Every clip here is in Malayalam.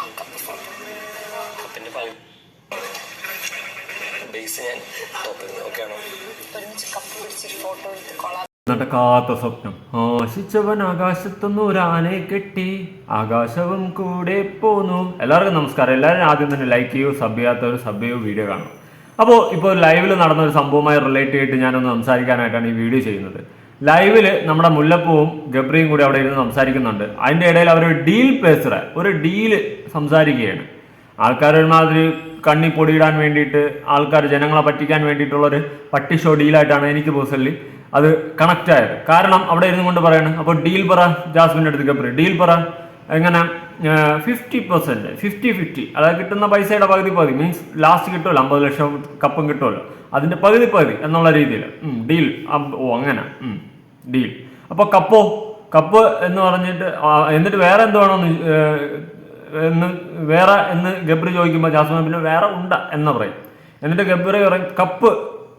ആ കപ്പ് ഫോട്ടോ കപ്പിന്റെ പകുതി ബേസ് ഞാൻ ആണോ ഒരുമിച്ച് കപ്പ് പിടിച്ച് ഫോട്ടോ എടുത്ത് കൊള്ളാം നടക്കാത്ത സ്വപ്നം ആശിച്ചവൻ ആകാശത്തുനിന്ന് ഒരു ആനയെ കെട്ടി ആകാശവും കൂടെ പോന്നു. എല്ലാവർക്കും നമസ്കാരം. എല്ലാവരും ആദ്യം തന്നെ ലൈക്ക് ചെയ്യൂ സബ് ചെയ്യാത്തവർ സബ് ചെയ്യൂ വീഡിയോ കാണും. അപ്പോൾ ഇപ്പോൾ ലൈവിൽ നടന്ന ഒരു സംഭവവുമായി റിലേറ്റ് ചെയ്തിട്ട് ഞാനൊന്ന് സംസാരിക്കാനായിട്ടാണ് ഈ വീഡിയോ ചെയ്യുന്നത്. ലൈവിൽ നമ്മുടെ മുല്ലപ്പൂവും ഗബ്രിയും കൂടി അവിടെ ഇരുന്ന് സംസാരിക്കുന്നുണ്ട്. അതിന്റെ ഇടയിൽ അവർ ഡീൽ പേസറ ഒരു ഡീൽ സംസാരിക്കുകയാണ്. ആൾക്കാർ ഒരുമാതിരി കണ്ണി പൊടിയിടാൻ വേണ്ടിയിട്ട് ആൾക്കാർ ജനങ്ങളെ പറ്റിക്കാൻ വേണ്ടിയിട്ടുള്ള ഒരു പട്ടി ഷോ ഡീലായിട്ടാണ് എനിക്ക് പേഴ്സണലി അത് കണക്റ്റ് ആയത്. കാരണം അവിടെ ഇരുന്നു കൊണ്ട് പറയാണ് അപ്പോൾ ഡീൽ പറ ജാസ്മിന്റെ അടുത്ത് ഗബ്രി ഡീൽ പറ. എങ്ങനെ ഫിഫ്റ്റി പെർസെന്റ് ഫിഫ്റ്റി ഫിഫ്റ്റി അതായത് കിട്ടുന്ന പൈസയുടെ പകുതി പകുതി മീൻസ് ലാസ്റ്റ് കിട്ടുമല്ലോ അമ്പത് ലക്ഷം കപ്പും കിട്ടുമല്ലോ. അതിന്റെ പകുതി പകുതി എന്നുള്ള രീതിയിൽ ഡീൽ ഓ അങ്ങനെ ഡീൽ അപ്പോൾ കപ്പോ? കപ്പ് എന്ന് പറഞ്ഞിട്ട് എന്നിട്ട് വേറെ എന്ത് വേണമെന്ന് എന്ന് വേറെ എന്ന് ഗബ്രി ചോദിക്കുമ്പോൾ ജാസ്മിൻ പിന്നെ വേറെ ഉണ്ട എന്ന് പറയും. എന്നിട്ട് ഗബ്രി പറയും കപ്പ്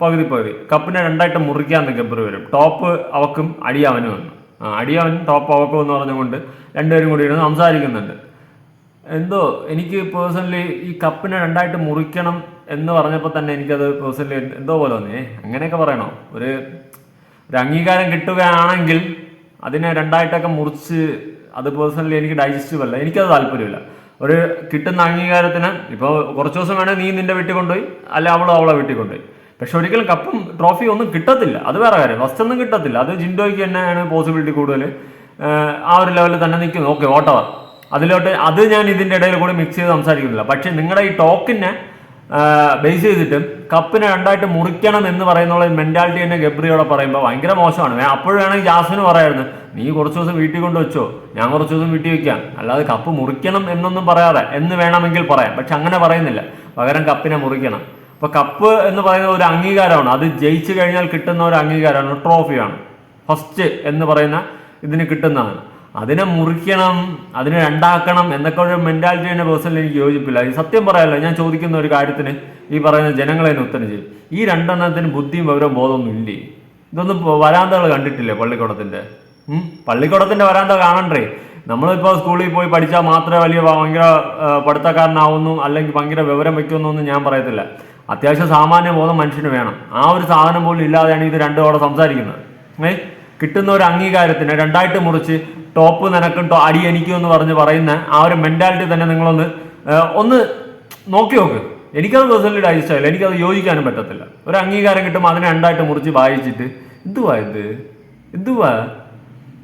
പകുതി പകുതി. കപ്പിനെ രണ്ടായിട്ട് മുറിക്കാന്ന് ഗബ്രി വരും. ടോപ്പ് അവക്കും അടിയാവനും എന്ന് ആ അടിയാവനും ടോപ്പ് അവക്കും എന്ന് പറഞ്ഞുകൊണ്ട് രണ്ടുപേരും കൂടി ഇരുന്ന് സംസാരിക്കുന്നുണ്ട്. എന്തോ എനിക്ക് പേഴ്സണലി ഈ കപ്പിനെ രണ്ടായിട്ട് മുറിക്കണം എന്ന് പറഞ്ഞപ്പോൾ തന്നെ എനിക്കത് പേഴ്സണലി എന്തോ പോലെ തോന്നി. അങ്ങനെയൊക്കെ പറയണോ? ഒരു ഒരു അംഗീകാരം കിട്ടുകയാണെങ്കിൽ അതിനെ രണ്ടായിട്ടൊക്കെ മുറിച്ച് അത് പേഴ്സണലി എനിക്ക് ഡൈജസ്റ്റീവ് അല്ല. എനിക്കത് താല്പര്യമില്ല. ഒരു കിട്ടുന്ന അംഗീകാരത്തിന് ഇപ്പോൾ കുറച്ച് ദിവസം വേണേൽ നീ നിന്റെ വീട്ടിൽ കൊണ്ടുപോയി അല്ലെ അവളോ അവളെ വീട്ടിൽ കൊണ്ടുപോയി. പക്ഷെ ഒരിക്കലും കപ്പും ട്രോഫിയും ഒന്നും കിട്ടത്തില്ല. അത് വേറെ കാര്യം. ഫസ്റ്റ് ഒന്നും കിട്ടത്തില്ല. അത് ജിൻഡോയ്ക്ക് തന്നെയാണ് പോസിബിലിറ്റി കൂടുതൽ ആ ഒരു ലെവലിൽ തന്നെ നിൽക്കുന്നു. ഓക്കെ വോട്ടവർ അതിലോട്ട് അത് ഞാൻ ഇതിന്റെ ഇടയിൽ കൂടി മിക്സ് ചെയ്ത് സംസാരിക്കുന്നില്ല. പക്ഷേ നിങ്ങളുടെ ഈ ടോക്കിനെ ബേസ് ചെയ്തിട്ട് കപ്പിനെ രണ്ടായിട്ട് മുറിക്കണം എന്ന് പറയുന്ന മെന്റാലിറ്റി തന്നെ ഗബ്രിയോടെ പറയുമ്പോൾ ഭയങ്കര മോശമാണ്. വേ- അപ്പോഴും വേണമെങ്കിൽ ജാസ്മിന് പറയായിരുന്നു നീ കുറച്ച് ദിവസം വീട്ടിൽ കൊണ്ട് വെച്ചോ ഞാൻ കുറച്ച് ദിവസം വീട്ടിൽ വെക്കാം. അല്ലാതെ കപ്പ് മുറിക്കണം എന്നൊന്നും പറയാതെ എന്ന് വേണമെങ്കിൽ പറയാം. പക്ഷെ അങ്ങനെ പറയുന്നില്ല. പകരം കപ്പിനെ മുറിക്കണം. അപ്പൊ കപ്പ് എന്ന് പറയുന്ന ഒരു അംഗീകാരമാണ്. അത് ജയിച്ചു കഴിഞ്ഞാൽ കിട്ടുന്ന ഒരു അംഗീകാരമാണ് ട്രോഫിയാണ് ഫസ്റ്റ് എന്ന് പറയുന്ന ഇതിന് കിട്ടുന്നതാണ്. അതിനെ മുറിക്കണം അതിനെ രണ്ടാക്കണം എന്നൊക്കെ ഒരു മെന്റാലിറ്റി തന്നെ പേഴ്സണലി എനിക്ക് യോജിപ്പില്ല. ഈ സത്യം പറയാമല്ലോ ഞാൻ ചോദിക്കുന്ന ഒരു കാര്യത്തിന് ഈ പറയുന്ന ജനങ്ങളെ ഉത്തരം ചെയ്യും. ഈ രണ്ടെണ്ണത്തിന് ബുദ്ധിയും വിവരവും ബോധമൊന്നും ഇല്ലേ? ഇതൊന്നും വരാന്തകൾ കണ്ടിട്ടില്ലേ പള്ളിക്കുടത്തിന്റെ? ഉം? പള്ളിക്കുടത്തിന്റെ വരാന്ത കാണണ്ടേ? നമ്മളിപ്പോൾ സ്കൂളിൽ പോയി പഠിച്ചാൽ മാത്രമേ വലിയ ഭയങ്കര പഠിത്തക്കാരനാവുന്നു അല്ലെങ്കിൽ ഭയങ്കര വിവരം വെക്കുമെന്നൊന്നും ഞാൻ പറയത്തില്ല. അത്യാവശ്യം സാമാന്യ ബോധം മനുഷ്യന് വേണം. ആ ഒരു സാധനം പോലും ഇല്ലാതെയാണ് ഇത് രണ്ടും അവിടെ സംസാരിക്കുന്നത്. ഏ? കിട്ടുന്ന ഒരു അംഗീകാരത്തിന് രണ്ടായിട്ട് മുറിച്ച് ടോപ്പ് നിനക്കും ടോ- അടി എനിക്കും എന്ന് പറഞ്ഞ് പറയുന്ന ആ ഒരു മെന്റാലിറ്റി തന്നെ നിങ്ങളൊന്ന് ഒന്ന് നോക്കി നോക്ക്. എനിക്കത് പേഴ്സണലി ഡൈജസ്റ്റ് ആയില്ല എനിക്കത് യോജിക്കാനും പറ്റത്തില്ല. ഒരു അംഗീകാരം കിട്ടും അതിനെ രണ്ടായിട്ട് മുറിച്ച് വായിച്ചിട്ട് എന്തുവാ ഇത്? എന്തുവാ?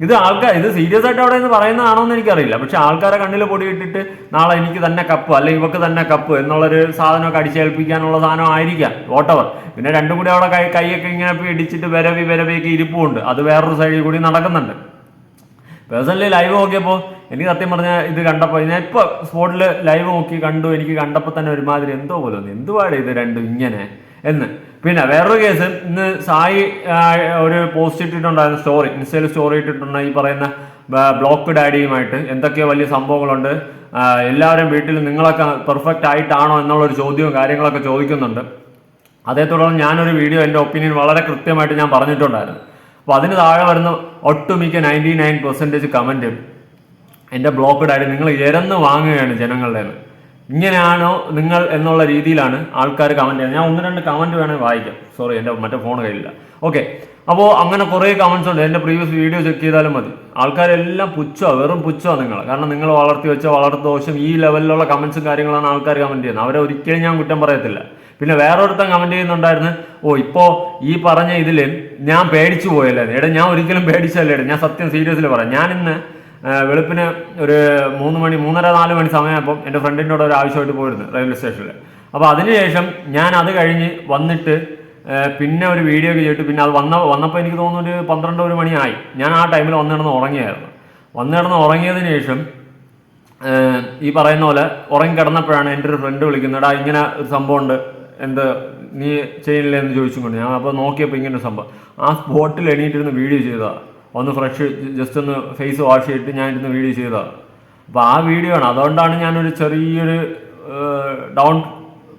ഇത് ആൾക്കാർ ഇത് സീരിയസ് ആയിട്ട് അവിടെ നിന്ന് പറയുന്നതാണോ എന്ന് എനിക്കറിയില്ല. പക്ഷെ ആൾക്കാരെ കണ്ണിൽ പൊടി ഇട്ടിട്ട് നാളെ എനിക്ക് തന്നെ കപ്പ് അല്ലെങ്കിൽ ഇവക്ക് തന്നെ കപ്പ് എന്നുള്ളൊരു സാധനമൊക്കെ അടിച്ചേൽപ്പിക്കാനുള്ള സാധനം ആയിരിക്കാം. വോട്ടവർ പിന്നെ രണ്ടും കൂടി അവിടെ കൈ കൈയൊക്കെ ഇങ്ങനെ ഇടിച്ചിട്ട് വരവി വരവിയൊക്കെ ഇരിപ്പുണ്ട്. അത് വേറൊരു സൈഡിൽ കൂടി നടക്കുന്നുണ്ട്. പേഴ്സണലി ലൈവ് നോക്കിയപ്പോൾ എനിക്ക് സത്യം പറഞ്ഞാൽ ഇത് കണ്ടപ്പോൾ ഞാൻ ഇപ്പോൾ സ്പോട്ടിൽ ലൈവ് നോക്കി കണ്ടു എനിക്ക് കണ്ടപ്പോൾ തന്നെ ഒരുമാതിരി എന്തോ പോലെ തോന്നി. എന്തുവാടെ ഇത് രണ്ടും ഇങ്ങനെ? എന്ന്. പിന്നെ വേറൊരു കേസ് ഇന്ന് സായി ഒരു പോസ്റ്റ് ഇട്ടിട്ടുണ്ടായിരുന്നു സ്റ്റോറി ഇൻസ്റ്റയിൽ സ്റ്റോറി ഇട്ടിട്ടുണ്ട് ഈ പറയുന്ന ബ്ലോക്ക് ഡാഡിയുമായിട്ട് എന്തൊക്കെയോ വലിയ സംഭവങ്ങളുണ്ട്. എല്ലാവരും വീട്ടിൽ നിങ്ങളൊക്കെ പെർഫെക്റ്റ് ആയിട്ടാണോ എന്നുള്ളൊരു ചോദ്യവും കാര്യങ്ങളൊക്കെ ചോദിക്കുന്നുണ്ട്. അതേ തുടർന്ന് ഞാനൊരു വീഡിയോ എന്റെ ഒപ്പീനിയൻ വളരെ കൃത്യമായിട്ട് ഞാൻ പറഞ്ഞിട്ടുണ്ടായിരുന്നു. അപ്പോൾ അതിന് താഴെ വരുന്ന ഒട്ടുമിക്ക നയന്റി നയൻ പെർസെന്റേജ് കമന്റും എന്റെ ബ്ലോക്ക്ഡ് ആയിട്ട് നിങ്ങൾ ഇരന്ന് വാങ്ങുകയാണ് ജനങ്ങളുടെ. ഇങ്ങനെയാണോ നിങ്ങൾ എന്നുള്ള രീതിയിലാണ് ആൾക്കാർ കമന്റ് ചെയ്യുന്നത്. ഞാൻ ഒന്ന് രണ്ട് കമന്റ് വേണമെങ്കിൽ വായിക്കാം. സോറി എന്റെ മറ്റേ ഫോൺ കയ്യിലില്ല. ഓക്കെ അപ്പോൾ അങ്ങനെ കുറേ കമൻസ് ഉണ്ട്. എന്റെ പ്രീവിയസ് വീഡിയോ ചെക്ക് ചെയ്താലും മതി. ആൾക്കാരെല്ലാം പുച്ഛമാണ് വെറും പുച്ഛമാണ് നിങ്ങൾ കാരണം നിങ്ങൾ വളർത്തി വെച്ച വളർത്ത ദോഷം ഈ ലെവലിലുള്ള കമൻസും കാര്യങ്ങളാണ് ആൾക്കാർ കമന്റ് ചെയ്യുന്നത്. അവരെ ഒരിക്കലും ഞാൻ കുറ്റം പറയത്തില്ല. പിന്നെ വേറൊരുത്തൻ കമന്റ് ചെയ്യുന്നുണ്ടായിരുന്നു ഓ ഇപ്പോൾ ഈ പറഞ്ഞ ഇതിൽ ഞാൻ പേടിച്ചു പോയല്ലേ? എടാ ഞാൻ ഒരിക്കലും പേടിച്ചല്ലേ ഞാൻ സത്യം സീരിയസ്ലി പറയാം. ഞാൻ ഇന്ന് വെളുപ്പിന് ഒരു മൂന്ന് മണി മൂന്നര നാല് മണി സമയമായപ്പോൾ എന്റെ ഫ്രണ്ടിന്റെ ഒരു ആവശ്യമായിട്ട് പോയിരുന്നു റെയിൽവേ സ്റ്റേഷനിൽ അപ്പോൾ അതിനുശേഷം ഞാൻ അത് കഴിഞ്ഞ് വന്നിട്ട് പിന്നെ ഒരു വീഡിയോ ഒക്കെ ചെയ്തിട്ട് പിന്നെ അത് വന്ന വന്നപ്പോൾ എനിക്ക് തോന്നുന്നു ഒരു പന്ത്രണ്ട് ഒരു മണിയായി ഞാൻ ആ ടൈമിൽ വന്നു കിടന്ന് ഉറങ്ങിയായിരുന്നു. വന്നു കിടന്ന് ഉറങ്ങിയതിന് ശേഷം ഈ പറയുന്ന പോലെ ഉറങ്ങി കിടന്നപ്പോഴാണ് എന്റെ ഒരു ഫ്രണ്ട് വിളിക്കുന്നത് എടാ ഇങ്ങനെ ഒരു സംഭവം ഉണ്ട് എന്ത് നീ ചെയ്യില്ലേ എന്ന് ചോദിച്ചുകൊണ്ട് ഞാൻ അപ്പോൾ നോക്കിയപ്പോൾ ഇങ്ങനെ ഒരു സംഭവം. ആ സ്പോട്ടിൽ എണീറ്റിരുന്ന് വീഡിയോ ചെയ്തതാ. ഒന്ന് ഫ്രഷ് ജസ്റ്റ് ഒന്ന് ഫേസ് വാഷ് ചെയ്തിട്ട് ഞാൻ ഇരുന്ന് വീഡിയോ ചെയ്തതാണ് അപ്പോൾ ആ വീഡിയോ ആണ്. അതുകൊണ്ടാണ് ഞാനൊരു ചെറിയൊരു ഡൗൺ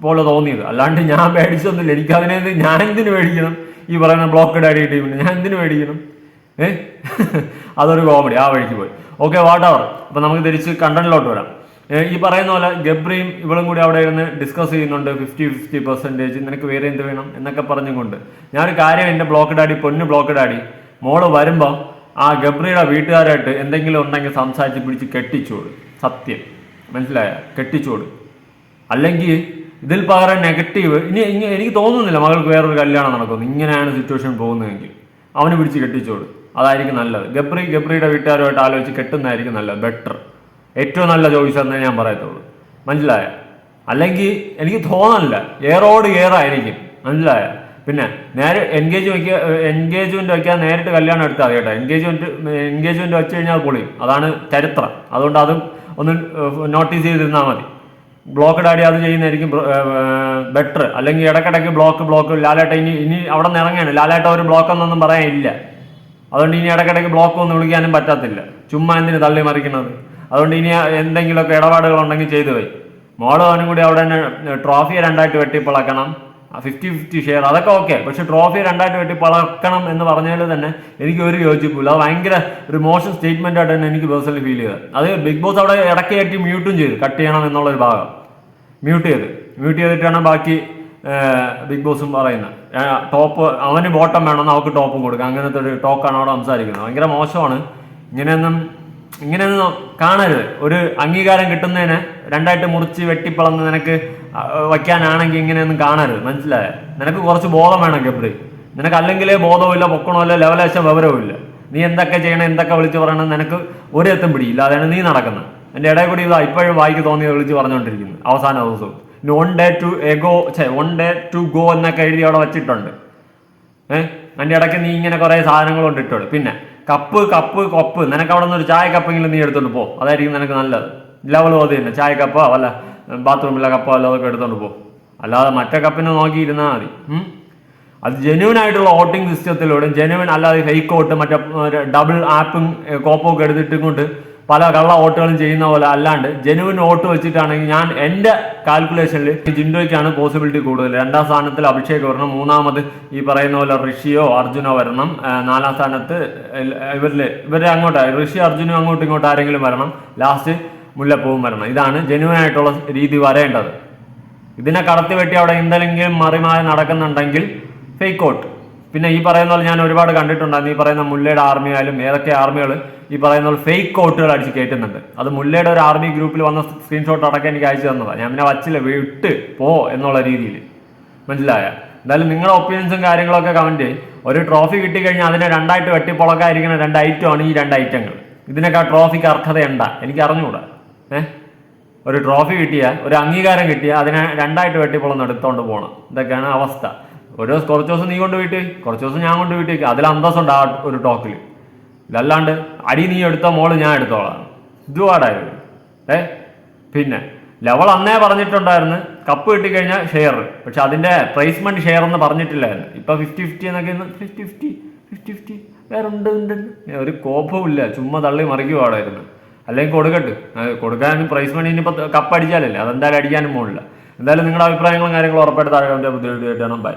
പോലെ തോന്നിയത്. അല്ലാണ്ട് ഞാൻ പേടിച്ചൊന്നുമില്ല. എനിക്കതിനെ ഞാൻ എന്തിനു മേടിക്കണം ഈ പറയുന്ന ബ്ലോക്ക് ഡാഡി ടീമിന് ഞാൻ എന്തിനു മേടിക്കണം ഏ? അതൊരു കോമഡി ആ വഴിക്ക് പോയി. ഓക്കെ വാട്ട് അവർ അപ്പൊ നമുക്ക് തിരിച്ച് കണ്ടന്റിലോട്ട് വരാം. ഈ പറയുന്ന പോലെ ഗബ്രിയും ഇവളും കൂടി അവിടെ ഇരുന്ന് ഡിസ്കസ് ചെയ്യുന്നുണ്ട്. ഫിഫ്റ്റി ഫിഫ്റ്റി പെർസെന്റേജ് നിനക്ക് വേറെ എന്ത് വേണം? എന്നൊക്കെ പറഞ്ഞുകൊണ്ട് ഞാനൊരു കാര്യം എന്റെ ബ്ലോക്ക് ഡാഡി പൊന്ന് ബ്ലോക്ക് ഡാഡി മോൾ വരുമ്പോൾ ആ ഗബ്രിയുടെ വീട്ടുകാരായിട്ട് എന്തെങ്കിലും ഉണ്ടെങ്കിൽ സംസാരിച്ച് പിടിച്ച് കെട്ടിച്ചോട് സത്യം. മനസ്സിലായ? കെട്ടിച്ചോട് അല്ലെങ്കിൽ ഇതിൽ പകരം നെഗറ്റീവ് ഇനി എനിക്ക് തോന്നുന്നില്ല മകൾക്ക് വേറൊരു കല്യാണം നടക്കുന്നു. ഇങ്ങനെയാണ് സിറ്റുവേഷൻ പോകുന്നതെങ്കിൽ. അവന് പിടിച്ച് കെട്ടിച്ചോട് അതായിരിക്കും നല്ലത്. ഗബ്രി ഗബ്രിയുടെ വീട്ടുകാരുമായിട്ട് ആലോചിച്ച് കെട്ടുന്നതായിരിക്കും നല്ലത്. ബെറ്റർ ഏറ്റവും നല്ല ചോയ്സ് എന്നേ ഞാൻ പറയത്തുള്ളൂ. മനസ്സിലായ? അല്ലെങ്കിൽ എനിക്ക് തോന്നണില്ല. ഏറോട് ഏറായിരിക്കും മനസ്സിലായ? പിന്നെ നേരെ എൻഗേജ് വയ്ക്കുക എൻഗേജ്മെന്റ് വയ്ക്കാൻ നേരിട്ട് കല്യാണം എടുത്താൽ മതി കേട്ടോ. എൻഗേജ്മെന്റ് എൻഗേജ്മെന്റ് വെച്ച് കഴിഞ്ഞാൽ പൊളിയും. അതാണ് ചരിത്രം. അതുകൊണ്ട് അതും ഒന്ന് നോട്ടീസ് ചെയ്തിരുന്നാൽ മതി. ബ്ലോക്ക് ഡാഡി അത് ചെയ്യുന്നതായിരിക്കും ബെറ്റർ അല്ലെങ്കിൽ ഇടയ്ക്കിടയ്ക്ക് ബ്ലോക്ക് ബ്ലോക്ക് ലാലേട്ട ഇനി ഇനി അവിടെ നിന്ന് ഇറങ്ങാണ് ലാലേട്ട ഒരു ബ്ലോക്ക് എന്നൊന്നും പറയാനില്ല. അതുകൊണ്ട് ഇനി ഇടയ്ക്കിടയ്ക്ക് ബ്ലോക്ക് ഒന്നും വിളിക്കാനും പറ്റത്തില്ല. ചുമ്മാ എന്തിന് തള്ളി മറിക്കുന്നത്? അതുകൊണ്ട് ഇനി എന്തെങ്കിലുമൊക്കെ ഇടപാടുകൾ ഉണ്ടെങ്കിൽ ചെയ്തു പോയി മോളും അവനും കൂടി അവിടെ തന്നെ ട്രോഫിയെ രണ്ടായിട്ട് വെട്ടിപ്പിളക്കണം. ഫിഫ്റ്റി ഫിഫ്റ്റി ഷെയർ അതൊക്കെ ഓക്കെ പക്ഷെ ട്രോഫി രണ്ടായിട്ട് വെട്ടി പളക്കണം എന്ന് പറഞ്ഞതിൽ തന്നെ എനിക്ക് ഒരു യോജിപ്പില്ല അത് ഭയങ്കര ഒരു മോശം സ്റ്റേറ്റ്മെന്റ് ആയിട്ട് തന്നെ എനിക്ക് പേഴ്സണലി ഫീൽ ചെയ്തത്. അത് ബിഗ് ബോസ് അവിടെ ഇടയ്ക്ക് കയറ്റി മ്യൂട്ടും ചെയ്തു. കട്ട് ചെയ്യണം എന്നുള്ളൊരു ഭാഗം. മ്യൂട്ട് ചെയ്ത്. മ്യൂട്ട് ചെയ്തിട്ടാണ് ബാക്കി ബിഗ് ബോസും പറയുന്നത്. ടോപ്പ് അവന് ബോട്ടം വേണമെന്ന് അവർക്ക് ടോപ്പും കൊടുക്കാം. അങ്ങനത്തെ ഒരു ടോക്കാണ് അവിടെ സംസാരിക്കുന്നത്. ഭയങ്കര മോശമാണ്. ഇങ്ങനെയൊന്നും ഇങ്ങനെയൊന്നും കാണരുത്. ഒരു അംഗീകാരം കിട്ടുന്നതിന് രണ്ടായിട്ട് മുറിച്ച് വെട്ടിപ്പളന്ന് നിനക്ക് വയ്ക്കാനാണെങ്കിൽ ഇങ്ങനെയൊന്നും കാണരുത്. മനസ്സിലായ? നിനക്ക് കുറച്ച് ബോധം വേണം ഗബ്രി. നിനക്ക് അല്ലെങ്കിലേ ബോധവുമില്ല പൊക്കണമില്ല ലെവലേശം വിവരവുമില്ല. നീ എന്തൊക്കെ ചെയ്യണം എന്തൊക്കെ വിളിച്ച് പറയണം നിനക്ക് ഒരു എത്തും പിടിയില്ല അതാണ് നീ നടക്കുന്നത്. എന്റെ ഇടയിൽ കൂടി ഇതാ ഇപ്പോഴും വായിക്ക് തോന്നിയത് വിളിച്ച് പറഞ്ഞുകൊണ്ടിരിക്കുന്നു. അവസാന ദിവസവും പിന്നെ വൺ ഡേ ടു എഗോ വൺ ഡേ ടു ഗോ എന്നൊക്കെ എഴുതി അവിടെ വെച്ചിട്ടുണ്ട്. ഏഹ് അതിന്റെ ഇടയ്ക്ക് നീ ഇങ്ങനെ കുറേ സാധനങ്ങൾ കൊണ്ട് ഇട്ടോളൂ പിന്നെ കപ്പ് കപ്പ് കൊപ്പ്. നിനക്ക് അവിടെ നിന്ന് ഒരു ചായ കപ്പെങ്കിലും നീ എടുത്തോണ്ട് പോ. അതായിരിക്കും നിനക്ക് നല്ലത്. ലെവൽ അത് തന്നെ. ചായ കപ്പോ അല്ല ബാത്റൂമിലെ കപ്പോ അല്ല അതൊക്കെ എടുത്തോണ്ട് പോ. അല്ലാതെ മറ്റേ കപ്പിനെ നോക്കിയിരുന്നാൽ മതി. അത് ജെന്യൂൻ ആയിട്ടുള്ള വോട്ടിംഗ് സിസ്റ്റത്തിലൂടെ ജെന്യൂൻ അല്ലാതെ ഫേക്ക് വോട്ട് മറ്റേ ഡബിൾ ആപ്പും കോപ്പും ഒക്കെ എടുത്തിട്ട് കൊണ്ട് പല കള്ള വോട്ടുകളും ചെയ്യുന്ന പോലെ അല്ലാണ്ട് ജനുവിൻ വോട്ട് വെച്ചിട്ടാണെങ്കിൽ ഞാൻ എന്റെ കാൽക്കുലേഷനിൽ ജിൻഡോയ്ക്കാണ് പോസിബിലിറ്റി കൂടുതൽ. രണ്ടാം സ്ഥാനത്തിൽ അഭിഷേക് വരണം മൂന്നാമത് ഈ പറയുന്ന പോലെ ഋഷിയോ അർജുനോ വരണം. നാലാം സ്ഥാനത്ത് ഇവരിൽ ഇവരെ അങ്ങോട്ട് ഋഷി അർജുനോ അങ്ങോട്ടും ഇങ്ങോട്ട് ആരെങ്കിലും വരണം. ലാസ്റ്റ് മുല്ലപ്പൂവും വരണം. ഇതാണ് ജനുവൻ ആയിട്ടുള്ള രീതി വരേണ്ടത്. ഇതിനെ കടത്തി വെട്ടി അവിടെ എന്തെങ്കിലും മറിമാറി നടക്കുന്നുണ്ടെങ്കിൽ ഫേക്ക് ഔട്ട് പിന്നെ ഈ പറയുന്ന പോലെ ഞാൻ ഒരുപാട് കണ്ടിട്ടുണ്ടായിരുന്നു. ഈ പറയുന്ന മുല്ലയുടെ ആർമി ആയാലും ഏതൊക്കെ ആർമികൾ ഈ പറയുന്ന പോലെ ഫേക്ക് കോട്ടുകൾ അടിച്ച് കയറ്റുന്നുണ്ട് അത് മുല്ലയുടെ ഒരു ആർമി ഗ്രൂപ്പിൽ വന്ന സ്ക്രീൻഷോട്ട് അടക്കം എനിക്ക് അയച്ചു തന്നതാണ് ഞാൻ പിന്നെ വച്ചില്ല. വിട്ട് പോ എന്നുള്ള രീതിയിൽ മനസ്സിലായ? എന്തായാലും നിങ്ങളുടെ ഒപ്പീനിയൻസും കാര്യങ്ങളൊക്കെ കമന്റ് ഒരു ട്രോഫി കിട്ടിക്കഴിഞ്ഞാൽ അതിനെ രണ്ടായിട്ട് വെട്ടിപ്പൊളക്കായിരിക്കുന്ന രണ്ട് ഐറ്റമാണ് ഈ രണ്ട് ഐറ്റങ്ങൾ ഇതിനൊക്കെ ട്രോഫിക്ക് അർഹതയുണ്ട. എനിക്ക് അറിഞ്ഞുകൂടാ ഏഹ് ഒരു ട്രോഫി കിട്ടിയ ഒരു അംഗീകാരം കിട്ടിയ അതിനെ രണ്ടായിട്ട് വെട്ടിപ്പൊളന്ന് എടുത്തുകൊണ്ട് പോകണം ഇതൊക്കെയാണ് അവസ്ഥ. ഓരോ കുറച്ച് ദിവസം നീ കൊണ്ട് വീട്ടിൽ കുറച്ച് ദിവസം ഞാൻ കൊണ്ട് വീട്ടിൽ അതിൽ അന്തസ്സുണ്ട് ആ ഒരു ടോക്കിൽ ഇതല്ലാണ്ട് അടി നീ എടുത്ത മോൾ ഞാൻ എടുത്തോളാം. ഇതുപാടായിരുന്നു ഏ? പിന്നെ ലെവൾ അന്നേ പറഞ്ഞിട്ടുണ്ടായിരുന്നു കപ്പ് കിട്ടിക്കഴിഞ്ഞാൽ ഷെയർ പക്ഷെ അതിന്റെ പ്രൈസ്മെന്റ് ഷെയർ എന്ന് പറഞ്ഞിട്ടില്ലായിരുന്നു. ഇപ്പം ഫിഫ്റ്റി ഫിഫ്റ്റി എന്നൊക്കെ ഫിഫ്റ്റി ഫിഫ്റ്റി ഫിഫ്റ്റി ഫിഫ്റ്റി വേറെ ഉണ്ട് ഉണ്ട്. ഒരു കോപ്പവും ഇല്ല. ചുമ്മാ തള്ളി മറിക്കുവാടായിരുന്നു അല്ലെങ്കിൽ കൊടുക്കട്ടെ. കൊടുക്കാനും പ്രൈസ് മണി ഇനിയിപ്പോൾ കപ്പ് അടിച്ചാലല്ലേ? അതെന്തായാലും അടിക്കാനും പോകില്ല എന്തായാലും നിങ്ങളുടെ അഭിപ്രായങ്ങളും കാര്യങ്ങളും ഉറപ്പായിട്ട് താഴെ ബുദ്ധിമുട്ടാണ് ബൈ